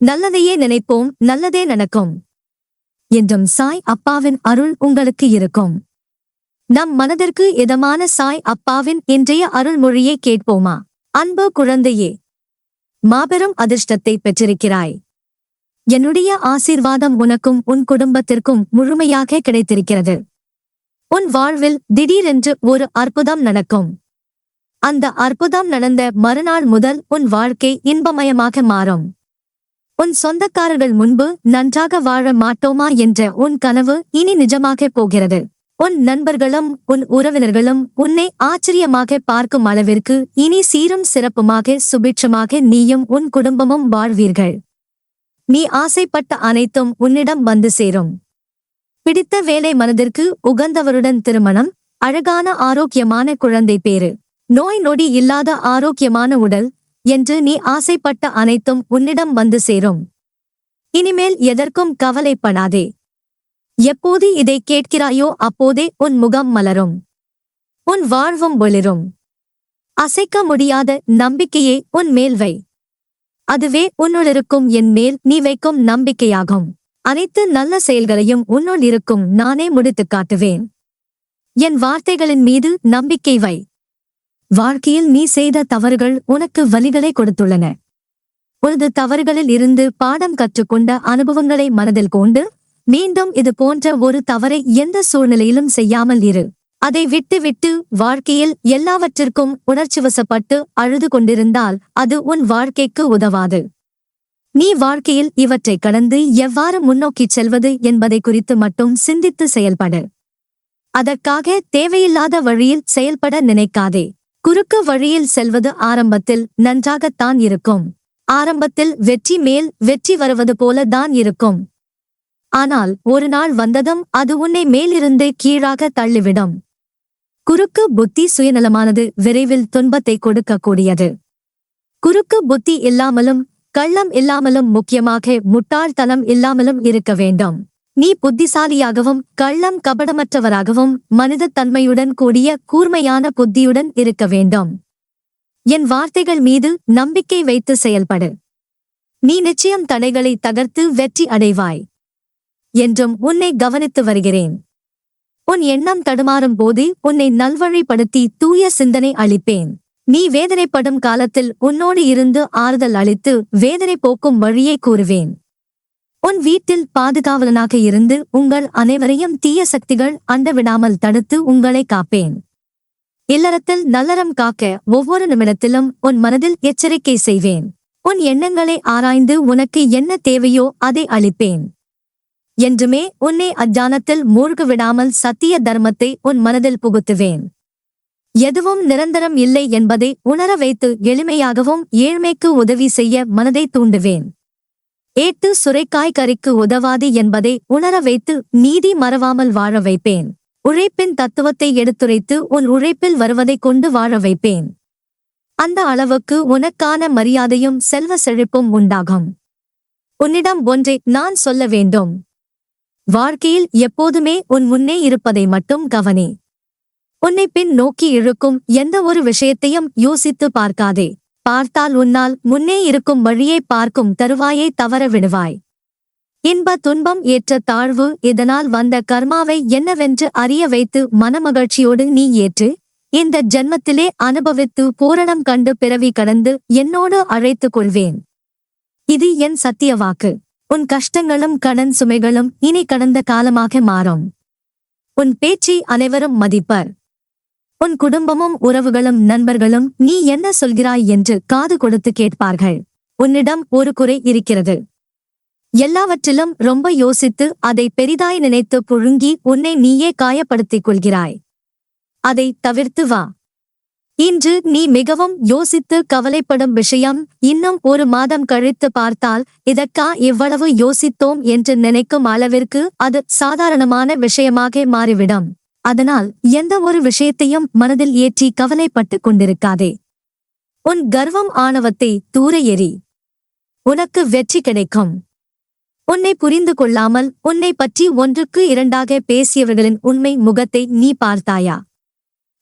நல்லதையே நினைப்போம் நல்லதே நடக்கும். என்றும் சாய் அப்பாவின் அருள் உங்களுக்கு இருக்கும். நம் மனதிற்கு இதமான சாய் அப்பாவின் இன்றைய அருள்மொழியை கேட்போமா? அன்பு குழந்தையே மாபெரும் அதிர்ஷ்டத்தை பெற்றிருக்கிறாய். என்னுடைய ஆசீர்வாதம் உனக்கும் உன் குடும்பத்திற்கும் முழுமையாக கிடைத்திருக்கிறது. உன் வாழ்வில் திடீரென்று ஒரு அற்புதம் நடக்கும். அந்த அற்புதம் நடந்த மறுநாள் முதல் உன் வாழ்க்கை இன்பமயமாக மாறும். உன் சொந்தக்காரர்கள் முன்பு நன்றாக வாழ மாட்டோமா என்ற உன் கனவு இனி நிஜமாகப் போகிறது. உன் நண்பர்களும் உன் உறவினர்களும் உன்னை ஆச்சரியமாக பார்க்கும் அளவிற்கு இனி சீரும் சிறப்புமாக சுபிட்சமாக நீயும் உன் குடும்பமும் வாழ்வீர்கள். நீ ஆசைப்பட்ட அனைத்தும் உன்னிடம் வந்து சேரும். பிடித்த வேலை மனதிற்கு உகந்தவருடன் திருமணம் அழகான ஆரோக்கியமான குழந்தை பேறு. நோய் நொடி இல்லாத ஆரோக்கியமான உடல் என்று நீ ஆசைப்பட்ட அனைத்தும் உன்னிடம் வந்து சேரும். இனிமேல் எதற்கும் கவலைப்படாதே. எப்போது இதை கேட்கிறாயோ அப்போதே உன் முகம் மலரும். உன் வாழ்வும் ஒளிரும். அசைக்க முடியாத நம்பிக்கையே உன் மேல் வை. அதுவே உன்னுள் இருக்கும் என் மேல் நீ வைக்கும் நம்பிக்கையாகும். அனைத்து நல்ல செயல்களையும் உன்னுள் இருக்கும் நானே முடித்துக் காட்டுவேன். என் வார்த்தைகளின் மீது நம்பிக்கை வை. வாழ்க்கையில் நீ செய்த தவறுகள் உனக்கு வலிகளை கொடுத்துள்ளன. உனது தவறுகளில் இருந்து பாடம் கற்றுக்கொண்ட அனுபவங்களை மனதில் கொண்டு மீண்டும் இது போன்ற ஒரு தவறை எந்த சூழ்நிலையிலும் செய்யாமல் இரு. அதை விட்டுவிட்டு வாழ்க்கையில் எல்லாவற்றிற்கும் உணர்ச்சிவசப்பட்டு அழுது கொண்டிருந்தால் அது உன் வாழ்க்கைக்கு உதவாது. நீ வாழ்க்கையில் இவற்றை கடந்து எவ்வாறு முன்னோக்கிச் செல்வது என்பதை குறித்து மட்டும் சிந்தித்து செயல்படு. அதற்காக தேவையில்லாத வழியில் செயல்பட நினைக்காதே. குறுக்கு வழியில் செல்வது ஆரம்பத்தில் நன்றாகத்தான் இருக்கும். ஆரம்பத்தில் வெற்றி மேல் வெற்றி வருவது போல தான் இருக்கும். ஆனால் ஒரு நாள் வந்ததும் அது உன்னை மேலிருந்து கீழாக தள்ளிவிடும். குறுக்கு புத்தி சுயநலமானது விரைவில் துன்பத்தை கொடுக்கக்கூடியது. குறுக்கு புத்தி இல்லாமலும் கள்ளம் இல்லாமலும் முக்கியமாக முட்டாள்தனம் இல்லாமலும் இருக்க வேண்டும். நீ புத்திசாலியாகவும் கள்ளம் கபடமற்றவராகவும் மனிதத் தன்மையுடன் கூடிய கூர்மையான புத்தியுடன் இருக்க வேண்டும். என் வார்த்தைகள் மீது நம்பிக்கை வைத்து செயல்படு. நீ நிச்சயம் தடைகளை தகர்த்து வெற்றி அடைவாய். என்றும் உன்னை கவனித்து வருகிறேன். உன் எண்ணம் தடுமாறும் போது உன்னை நல்வழிப்படுத்தி தூய சிந்தனை அளிப்பேன். நீ வேதனைப்படும் காலத்தில் உன்னோடு இருந்து ஆறுதல் அளித்து வேதனை போக்கும் வழியை கூறுவேன். உன் வீட்டில் பாதுகாவலனாக இருந்து உங்கள் அனைவரையும் தீய சக்திகள் அண்டவிடாமல் தடுத்து உங்களை காப்பேன். இல்லறத்தில் நல்லறம் காக்க ஒவ்வொரு நிமிடத்திலும் உன் மனதில் எச்சரிக்கை செய்வேன். உன் எண்ணங்களை ஆராய்ந்து உனக்கு என்ன தேவையோ அதை அளிப்பேன். என்றுமே உன்னை அஜானத்தில் மூழ்க விடாமல் சத்திய தர்மத்தை உன் மனதில் புகுத்துவேன். எதுவும் நிரந்தரம் இல்லை என்பதை உணர வைத்து எளிமையாகவும் ஏழ்மைக்கு உதவி செய்ய மனதை தூண்டுவேன். ஏட்டு சுரைக்காய் கறிக்கு உதவாது என்பதை உணர வைத்து நீதி மறவாமல் வாழ வைப்பேன். உழைப்பின் தத்துவத்தை எடுத்துரைத்து உன் உழைப்பில் வருவதைக் கொண்டு வாழ வைப்பேன். அந்த அளவுக்கு உனக்கான மரியாதையும் செல்வ செழிப்பும் உண்டாகும். உன்னிடம் ஒன்றை நான் சொல்ல வேண்டும். வாழ்க்கையில் எப்போதுமே உன் முன்னே இருப்பதை மட்டும் கவனி. உன்னை பின் நோக்கி இழுக்கும் எந்த ஒரு விஷயத்தையும் யோசித்து பார்க்காதே. பார்த்தால் உன்னால் முன்னே இருக்கும் வழியை பார்க்கும் தருவாயை தவற விடுவாய். இன்ப துன்பம் ஏற்ற தாழ்வு இதனால் வந்த கர்மாவை என்னவென்று அறிய வைத்து மனமகிழ்ச்சியோடு நீ ஏற்று இந்த ஜென்மத்திலே அனுபவித்து பூரணம் கண்டு பிறவி கடந்து என்னோடு அழைத்துக் கொள்வேன். இது என் சத்திய வாக்கு. உன் கஷ்டங்களும் கடன் சுமைகளும் இனி கடந்த காலமாக மாறும். உன் பேச்சை அனைவரும் மதிப்பர். உன் குடும்பமும் உறவுகளும் நண்பர்களும் நீ என்ன சொல்கிறாய் என்று காது கொடுத்து கேட்பார்கள். உன்னிடம் ஒரு குறை இருக்கிறது. எல்லாவற்றிலும் ரொம்ப யோசித்து அதை பெரிதாய் நினைத்து புழுங்கி உன்னை நீயே காயப்படுத்திக் கொள்கிறாய். அதை தவிர்த்து வா. இன்று நீ மிகவும் யோசித்து கவலைப்படும் விஷயம் இன்னும் ஒரு மாதம் கழித்து பார்த்தால் இதற்கா இவ்வளவு யோசித்தோம் என்று நினைக்கும் அளவிற்கு அது சாதாரணமான விஷயமாக மாறிவிடும். அதனால் எந்த ஒரு விஷயத்தையும் மனதில் ஏற்றி கவலைப்பட்டுக் கொண்டிருக்காதே. உன் கர்வம் ஆணவத்தை தூர எறி. உனக்கு வெற்றி கிடைக்கும். உன்னை புரிந்து கொள்ளாமல் உன்னை பற்றி ஒன்றுக்கு இரண்டாக பேசியவர்களின் உண்மை முகத்தை நீ பார்த்தாயா?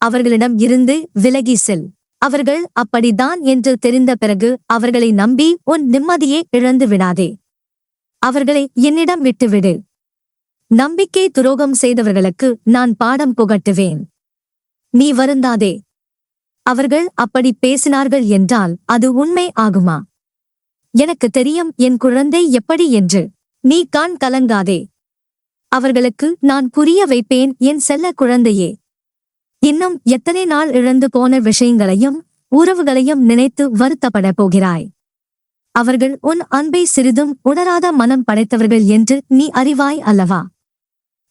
அவர்களிடம் இருந்து விலகி செல். அவர்கள் அப்படித்தான் என்று தெரிந்த பிறகு அவர்களை நம்பி உன் நிம்மதியை இழந்து விடாதே. அவர்களை என்னிடம் விட்டுவிடு. நம்பிக்கை துரோகம் செய்தவர்களுக்கு நான் பாடம் புகட்டுவேன். நீ வருந்தாதே. அவர்கள் அப்படி பேசினார்கள் என்றால் அது உண்மை ஆகுமா? எனக்கு தெரியும் என் குழந்தை எப்படி என்று. நீ கான் கலங்காதே. அவர்களுக்கு நான் புரிய வைப்பேன் என் செல்ல குழந்தையே. இன்னும் எத்தனை நாள் இழந்து போன விஷயங்களையும் உறவுகளையும் நினைத்து வருத்தப்பட போகிறாய். அவர்கள் உன் அன்பை சிறிதும் உணராத மனம் படைத்தவர்கள் என்று நீ அறிவாய் அல்லவா?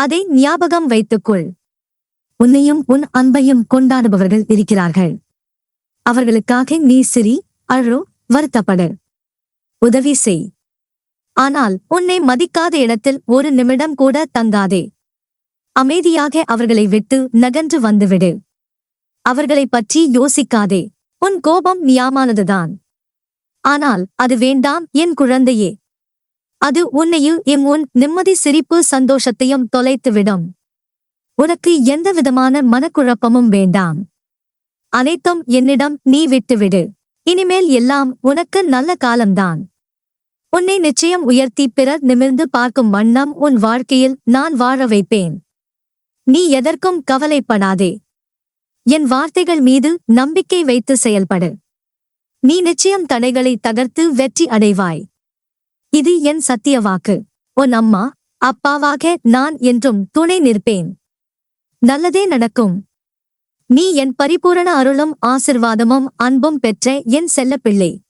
அதை ஞாபகம் வைத்துக்கொள். உன்னையும் உன் அன்பையும் கொண்டாடுபவர்கள் இருக்கிறார்கள். அவர்களுக்காக நீ சிரி அழு வருத்தப்படு. உதவி செய். ஆனால் உன்னை மதிக்காத இடத்தில் ஒரு நிமிடம் கூட தங்காதே. அமைதியாக அவர்களை விட்டு நகன்று வந்துவிடு. அவர்களைப் பற்றி யோசிக்காதே. உன் கோபம் நியாமானதுதான் ஆனால் அது வேண்டாம் என் குழந்தையே. அது உன்னையும் எம் உன் நிம்மதி சிரிப்பு சந்தோஷத்தையும் தொலைத்துவிடும். உனக்கு எந்த விதமான மனக்குழப்பமும் வேண்டாம். அனைத்தும் என்னிடம் நீ விட்டுவிடு. இனிமேல் எல்லாம் உனக்கு நல்ல காலம்தான். உன்னை நிச்சயம் உயர்த்தி பிறர் நிமிர்ந்து பார்க்கும் வண்ணம் உன் வாழ்க்கையில் நான் வாழ வைப்பேன். நீ எதற்கும் கவலைப்படாதே. என் வார்த்தைகள் மீது நம்பிக்கை வைத்து செயல்படு. நீ நிச்சயம் தடைகளை தகர்த்து வெற்றி அடைவாய். இது என் சத்திய வாக்கு. உன் அம்மா அப்பாவாக நான் என்றும் துணை நிற்பேன். நல்லதே நடக்கும். நீ என் பரிபூரண அருளும் ஆசிர்வாதமும் அன்பும் பெற்ற என் செல்லப்பிள்ளை.